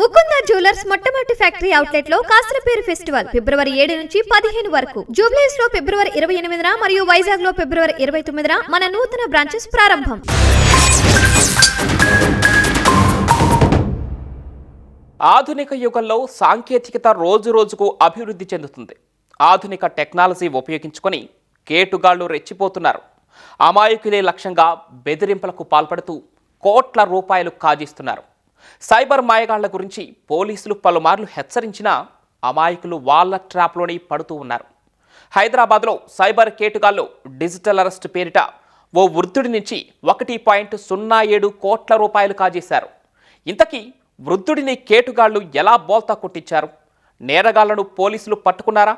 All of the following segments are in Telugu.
ముకుంద జ్యువెలర్స్ మొట్టమొదటి ఫ్యాక్టరీ అవుట్లెట్లో కాసరపేరు ఫెస్టివల్ ఫిబ్రవరి ఏడు నుంచి పదిహేను వరకు. జూబ్లీస్లో ఫిబ్రవరి ఇరవై ఎనిమిదిన మరియు వైజాగ్లో ఫిబ్రవరి ఇరవై తొమ్మిదిన మన నూతన బ్రాంచెస్ ప్రారంభం. ఆధునిక యుగంలో సాంకేతికత రోజు రోజుకు అభివృద్ధి చెందుతుంది. ఆధునిక టెక్నాలజీ ఉపయోగించుకొని కేటుగాళ్ళు రెచ్చిపోతున్నారు. అమాయకులే లక్ష్యంగా బెదిరింపులకు పాల్పడుతూ కోట్ల రూపాయలు కాజిస్తున్నారు. సైబర్ మాయగాళ్ళ గురించి పోలీసులు పలుమార్లు హెచ్చరించినా అమాయకులు వాళ్ళ ట్రాప్లోనే పడుతూ ఉన్నారు. హైదరాబాద్లో సైబర్ కేటుగాళ్ళు డిజిటల్ అరెస్ట్ పేరిట ఓ వృద్ధుడి నుంచి ఒకటి పాయింట్ సున్నా ఏడు కోట్ల రూపాయలు కాజేశారు. ఇంతకీ వృద్ధుడిని కేటుగాళ్ళు ఎలా బోల్తా కొట్టించారు? నేరగాళ్ళను పోలీసులు పట్టుకున్నారా?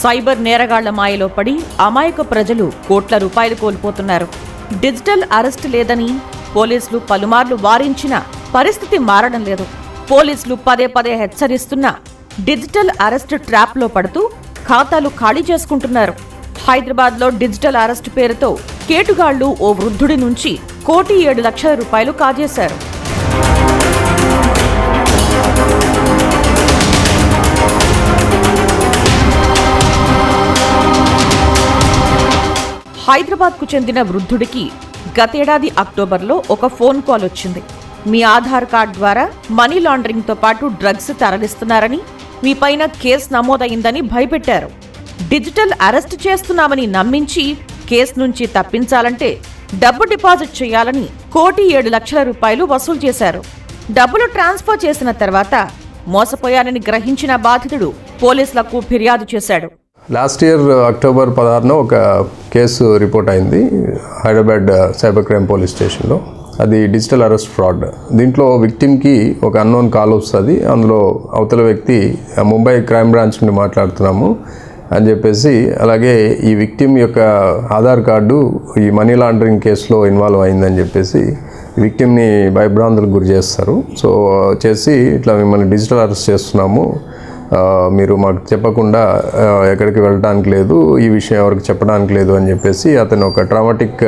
సైబర్ నేరగాళ్ళ మాయలో పడి అమాయక ప్రజలు కోట్ల రూపాయలు కోల్పోతున్నారు. డిజిటల్ అరెస్ట్ లేదని పోలీసులు పలుమార్లు వారించినా పరిస్థితి మారడం లేదు. పోలీసులు పదే పదే హెచ్చరిస్తున్నా డిజిటల్ అరెస్ట్ ట్రాప్లో పడుతూ ఖాతాలు ఖాళీ చేసుకుంటున్నారు. హైదరాబాద్లో డిజిటల్ అరెస్ట్ పేరుతో కేటుగాళ్ళు ఓ వృద్ధుడి నుంచి కోటి ఏడు లక్షల రూపాయలు కాజేశారు. హైదరాబాద్కు చెందిన వృద్ధుడికి గతేడాది అక్టోబర్లో ఒక ఫోన్ కాల్ వచ్చింది. మీ ఆధార్ కార్డ్ ద్వారా మనీ లాండరింగ్తో పాటు డ్రగ్స్ తరలిస్తున్నారని మీ పైన కేసు నమోదైందని భయపెట్టారు. డిజిటల్ అరెస్ట్ చేస్తున్నామని నమ్మించి కేసు నుంచి తప్పించాలంటే డబ్బు డిపాజిట్ చేయాలని కోటి ఏడు లక్షల రూపాయలు వసూలు చేశారు. డబ్బులు ట్రాన్స్ఫర్ చేసిన తర్వాత మోసపోయానని గ్రహించిన బాధితుడు పోలీసులకు ఫిర్యాదు చేశాడు. లాస్ట్ ఇయర్ అక్టోబర్ పదహారున ఒక కేసు రిపోర్ట్ అయింది హైదరాబాద్ సైబర్ క్రైమ్ పోలీస్ స్టేషన్లో. అది డిజిటల్ అరెస్ట్ ఫ్రాడ్. దీంట్లో విక్టిమ్కి ఒక అన్నోన్ కాల్ వస్తుంది అందులో అవతల వ్యక్తి ముంబై క్రైమ్ బ్రాంచ్ నుండి మాట్లాడుతున్నాము అని చెప్పేసి అలాగే ఈ విక్టిమ్ యొక్క ఆధార్ కార్డు ఈ మనీ లాండరింగ్ కేసులో ఇన్వాల్వ్ అయిందని చెప్పేసి విక్టిమ్ని భయభ్రాంతులకు గురి చేస్తారు. సో చేసి ఇట్లా మిమ్మల్ని డిజిటల్ అరెస్ట్ చేస్తున్నాము మీరు మాకు చెప్పకుండా ఎక్కడికి వెళ్ళడానికి లేదు ఈ విషయం ఎవరికి చెప్పడానికి లేదు అని చెప్పేసి అతను ఒక ట్రామాటిక్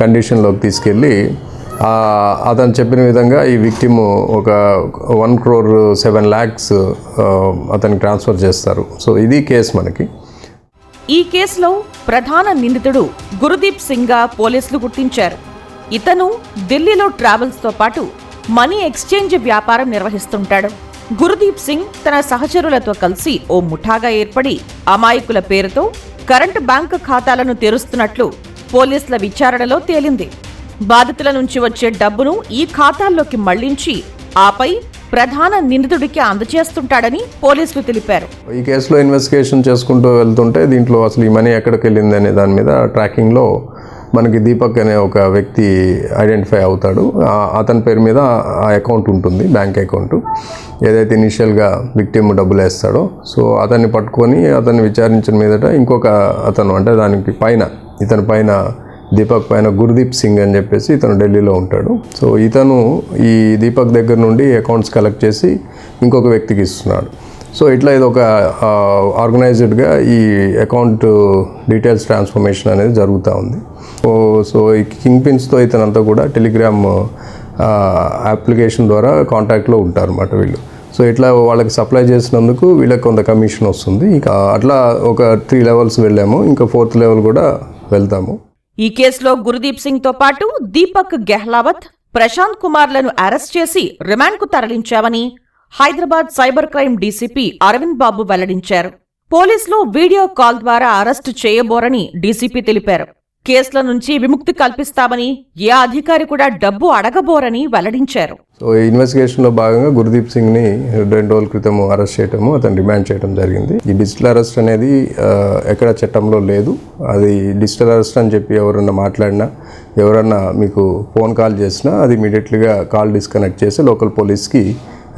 కండిషన్లోకి తీసుకెళ్ళి అతను చెప్పిన విధంగా ఈ విక్టిమ్ ఒక వన్ క్రోర్ సెవెన్ ల్యాక్స్ అతనికి ట్రాన్స్ఫర్ చేస్తారు. సో ఇది కేసు మనకి. ఈ కేసులో ప్రధాన నిందితుడు గురుదీప్ సింగ్గా పోలీసులు గుర్తించారు. ఇతను ఢిల్లీలో ట్రావెల్స్తో పాటు మనీ ఎక్స్చేంజ్ వ్యాపారం నిర్వహిస్తుంటాడు. గురుదీప్ సింగ్ తన సహచరులతో కలిసి ఓ ముఠాగా ఏర్పడి అమాయకుల పేరుతో కరెంటు బ్యాంకు ఖాతాలను తెరుస్తున్నట్లు పోలీసుల విచారణలో తేలింది. బాధితుల నుంచి వచ్చే డబ్బును ఈ ఖాతాల్లోకి మళ్ళించి ఆపై ప్రధాన నిందితుడికి అందజేస్తుంటాడని పోలీసులు తెలిపారు. ఈ కేసులో ఇన్వెస్టిగేషన్ చేసుకుంటూ వెళ్తుంటే దీంట్లో అసలు ఈ మనీ ఎక్కడికి వెళ్ళింది అనే దాని మీద ట్రాకింగ్లో మనకి దీపక్ అనే ఒక వ్యక్తి ఐడెంటిఫై అవుతాడు. అతని పేరు మీద ఆ అకౌంట్ ఉంటుంది బ్యాంక్ అకౌంట్. ఏదైతే ఇనిషియల్గా విక్టిమ్ డబ్బులు వేస్తాడో సో అతన్ని పట్టుకొని అతన్ని విచారించిన మీదట ఇంకొక అతను అంటే దానికి పైన ఇతని పైన దీపక్ పైన గుర్దీప్ సింగ్ అని చెప్పేసి ఇతను ఢిల్లీలో ఉంటాడు. సో ఇతను ఈ దీపక్ దగ్గర నుండి అకౌంట్స్ కలెక్ట్ చేసి ఇంకొక వ్యక్తికి ఇస్తున్నాడు. సో ఇట్లా ఇది ఒక ఆర్గనైజ్డ్గా ఈ అకౌంట్ డీటెయిల్స్ ట్రాన్స్ఫర్మేషన్ అనేది జరుగుతూ ఉంది. సో ఈ కింగ్ పిన్స్తో ఇతనంతా కూడా టెలిగ్రామ్ అప్లికేషన్ ద్వారా కాంటాక్ట్లో ఉంటారు అన్నమాట వీళ్ళు. సో ఇట్లా వాళ్ళకి సప్లై చేసినందుకు వీళ్ళకి కొంత కమిషన్ వస్తుంది. ఇంకా అట్లా ఒక త్రీ లెవెల్స్ వెళ్ళాము. ఇంకా ఫోర్త్ లెవెల్ కూడా వెళ్తాము. ఈ కేసులో గురుదీప్ సింగ్తో పాటు దీపక్ గెహ్లావత్ ప్రశాంత్ కుమార్లను అరెస్ట్ చేసి రిమాండ్కు తరలించామని Hyderabad cyber crime DCP Aravind Babu వెల్లడించారు. పోలీసులు వీడియో కాల్ ద్వారా అరెస్టు చేయబోరని డీసీపీ తెలిపారు. కేసుల నుంచి విముక్తి కల్పిస్తామని ఏ అధికారి కూడా డబ్బు అడగబోరని వెల్లడించారు. సో ఇన్వెస్టిగేషన్ ఇన్వెస్టిగేషన్లో భాగంగా గురుదీప్ సింగ్ని రెండు రోజుల క్రితం అరెస్ట్ చేయటము అతను డిమాండ్ చేయడం జరిగింది. ఈ డిజిటల్ అరెస్ట్ అనేది ఎక్కడ చట్టంలో లేదు. అది డిజిటల్ అరెస్ట్ అని చెప్పి ఎవరన్నా మాట్లాడినా ఎవరన్నా మీకు ఫోన్ కాల్ చేసినా అది ఇమీడియట్లీగా కాల్ డిస్కనెక్ట్ చేసి లోకల్ పోలీస్కి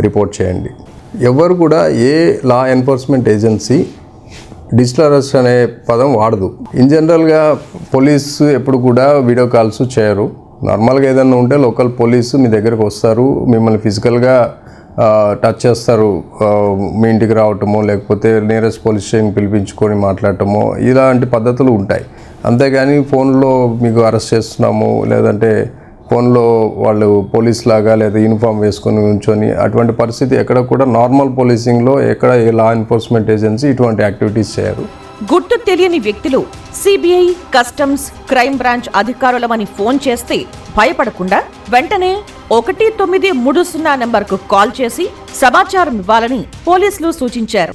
రిపోర్ట్ చేయండి. ఎవరు కూడా ఏ law enforcement agency digital arrest అనే పదం వాడదు. ఇన్ జనరల్గా పోలీసు ఎప్పుడు కూడా వీడియో కాల్స్ చేయరు. నార్మల్గా ఏదైనా ఉంటే లోకల్ పోలీసు మీ దగ్గరకు వస్తారు. మిమ్మల్ని ఫిజికల్గా టచ్ చేస్తారు. మీ ఇంటికి రావటమో లేకపోతే నియరెస్ట్ పోలీస్ స్టేషన్ పిలిపించుకొని మాట్లాడటమో ఇలాంటి పద్ధతులు ఉంటాయి. అంతేగాని ఫోన్లో మీకు అరెస్ట్ చేస్తున్నాము లేదంటే ఫోన్లో వాళ్ళు పోలీస్ లాగా లేదా యూనిఫామ్ వేసుకొని ఉంచొని అటువంటి పరిస్థితి ఎక్కడ కూడా నార్మల్ పోలీసింగ్లో ఎక్కడ ఏ లా ఎన్ఫోర్స్మెంట్ ఏజెన్సీ ఇటువంటి యాక్టివిటీస్ చేయరు. గుర్తు తెలియని వ్యక్తులు సిబిఐ కస్టమ్స్ క్రైమ్ బ్రాంచ్ అధికారులమని ఫోన్ చేస్తే భయపడకుండా వెంటనే ఒకటి తొమ్మిది మూడు సున్నా నెంబర్కు కాల్ చేసి సమాచారం ఇవ్వాలని పోలీసులు సూచించారు.